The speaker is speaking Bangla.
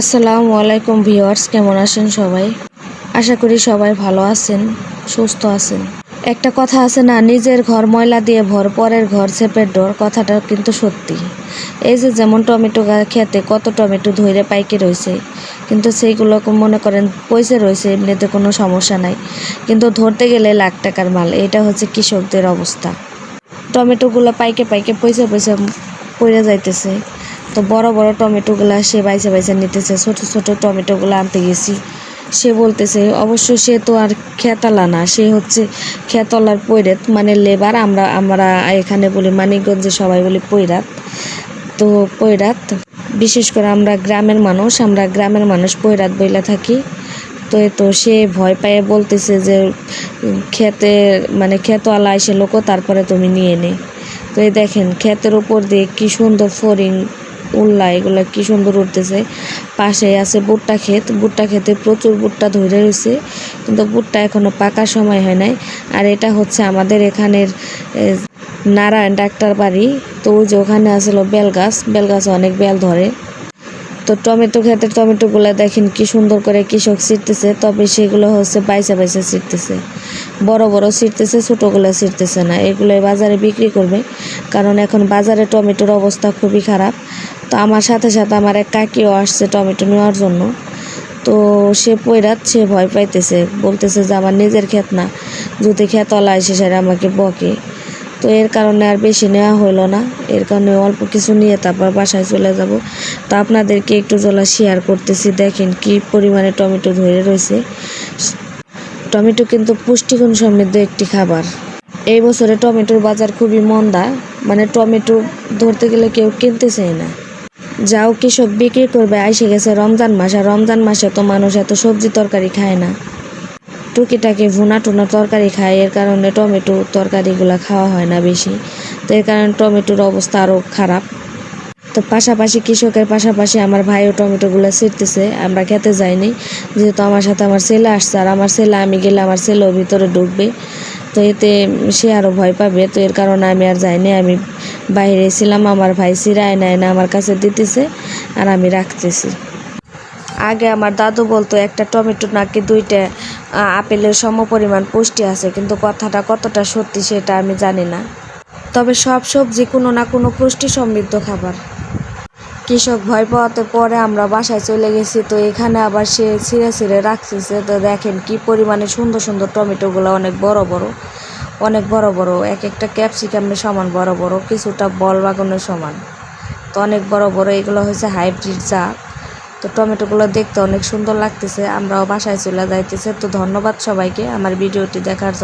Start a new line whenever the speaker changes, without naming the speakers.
আসসালামু আলাইকুম ভিউয়ার্স, কেমন আছেন সবাই? আশা করি সবাই ভালো আছেন, সুস্থ আছেন। একটা কথা আছে না, নিজের ঘর ময়লা দিয়ে ভর, পরের ঘর চেপের ডর, কথাটা কিন্তু সত্যি। এই যে যেমন টমেটো খেতে কত টমেটো ধরে পাইকে রয়েছে কিন্তু সেইগুলো মনে করেন পয়সা রয়েছে এমনিতে কোনো সমস্যা নাই। কিন্তু ধরতে গেলে লাখ টাকার মাল এটা হচ্ছে কৃষকদের অবস্থা। টমেটোগুলো পাইকে পাইকে পয়সা পয়সা পড়ে যাইতেছে। তো বড় বড় টমেটোগুলো সে বাইসে বাইসে নিতেছে, ছোট ছোট টমেটোগুলো আনতে গেছি। সে বলতেছে, অবশ্য সে তো আর খেতালা না, সে হচ্ছে খেতলার পৈরাত মানে লেবার, আমরা আমরা এখানে বলি মানিকগঞ্জে সবাই বলি পৈরাত। তো পৈরাত, বিশেষ করে আমরা গ্রামের মানুষ, আমরা গ্রামের মানুষ পৈরাত বইলা থাকি। তো তো সে ভয় পেয়ে বলতেছে যে, খেতে মানে খেতওয়ালা এসে লোকও, তারপরে তুমি নিয়ে নে। তো এই দেখেন ক্ষেতের উপর দিয়ে কি সুন্দর ফরিং উল্লা এগুলো কি সুন্দর উঠতেছে। পাশে আছে ভুট্টা ক্ষেত, ভুট্টা ক্ষেতে প্রচুর ভুট্টা ধরে রয়েছে, কিন্তু ভুট্টা এখনও পাকার সময় হয় নাই। আর এটা হচ্ছে আমাদের এখানের নারায়ণ ডাক্তার বাড়ি। তো ওই যে ওখানে আসলো বেল গাছ, বেল গাছে অনেক বেল ধরে। তো টমেটো ক্ষেতের টমেটোগুলো দেখেন কি সুন্দর করে কৃষক ছিটতেছে, তবে সেগুলো হচ্ছে বাইসা বাইসা ছিটতেছে। বড় বড় ছিটতেছে, ছোটোগুলো ছিটতেছে না। এগুলোই বাজারে বিক্রি করবে, কারণ এখন বাজারে টমেটোর অবস্থা খুবই খারাপ। তো আমার সাথে সাথে আমার এক কাকিও আসছে টমেটো নেওয়ার জন্য। তো সে পৈরাত সে ভয় পাইতেছে, বলতেছে যে আমার নিজের ক্ষেত না, যদি ক্ষেতওয়ালা এসে সেটা আমাকে বকে। তো এর কারণে আর বেশি নেওয়া হলো না, এর কারণে অল্প কিছু নিয়ে তারপর বাসায় চলে যাব। তো আপনাদেরকে একটু জলা শেয়ার করতেছি, দেখেন কি পরিমাণে টমেটো ধরে রয়েছে। টমেটো কিন্তু পুষ্টিগুণ সমৃদ্ধ একটি খাবার। এই বছরে টমেটোর বাজার খুবই মন্দা মানে টমেটো ধরতে গেলে কেউ কিনতে চায় না। যাও কৃষক বিক্রি করবে, আইসে গেছে রমজান মাস, আর রমজান মাসে তো মানুষ এত সবজি তরকারি খায় না। টুকিটাকি ভুনা টুনা তরকারি খায়, এর কারণে টমেটো তরকারিগুলো খাওয়া হয় না বেশি। তো এর কারণে টমেটোর অবস্থা আরও খারাপ। তো পাশাপাশি কৃষকের পাশাপাশি আমার ভাইও টমেটোগুলো ছিটতেছে আমরা খেতে যাইনি। যেহেতু আমার সাথে আমার ছেলে আসছে, আর আমার ছেলে আমি গেলে আমার ছেলেও ভিতরে ঢুকবে। তো এতে সে আরও ভয় পাবে, তো এর কারণে আমি আর যাইনি, আমি বাইরে ছিলাম, আমার ভাই সিরায় নেয় না, আমার কাছে দিতেছে আর আমি রাখতেছি। আগে আমার দাদু বলতো, একটা টমেটো নাকি দুইটা আপেলের সম পরিমাণ পুষ্টি আছে, কিন্তু কথাটা কতটা সত্যি সেটা আমি জানি না। তবে সব সবজি কোনো না কোনো পুষ্টি সমৃদ্ধ খাবার। কৃষক ভয় পাওয়াতে পরে আমরা বাসায় চলে গেছি, তো এখানে আবার সে ছিঁড়ে ছিঁড়ে রাখতেছে। তো দেখেন কি পরিমাণে সুন্দর সুন্দর টমেটোগুলো অনেক বড় বড়। অনেক বড় বড়, এক একটা ক্যাপসিকামের সমান বড় বড়, কিছুটা বল বাগানের সমান। তো অনেক বড় বড়, এগুলো হয়েছে হাইব্রিড চা। তো টমেটোগুলো দেখতে অনেক সুন্দর লাগতেছে, আমরাও বাসায় চলে যাইতেছে। তো ধন্যবাদ সবাইকে আমার ভিডিওটি দেখার জন্য।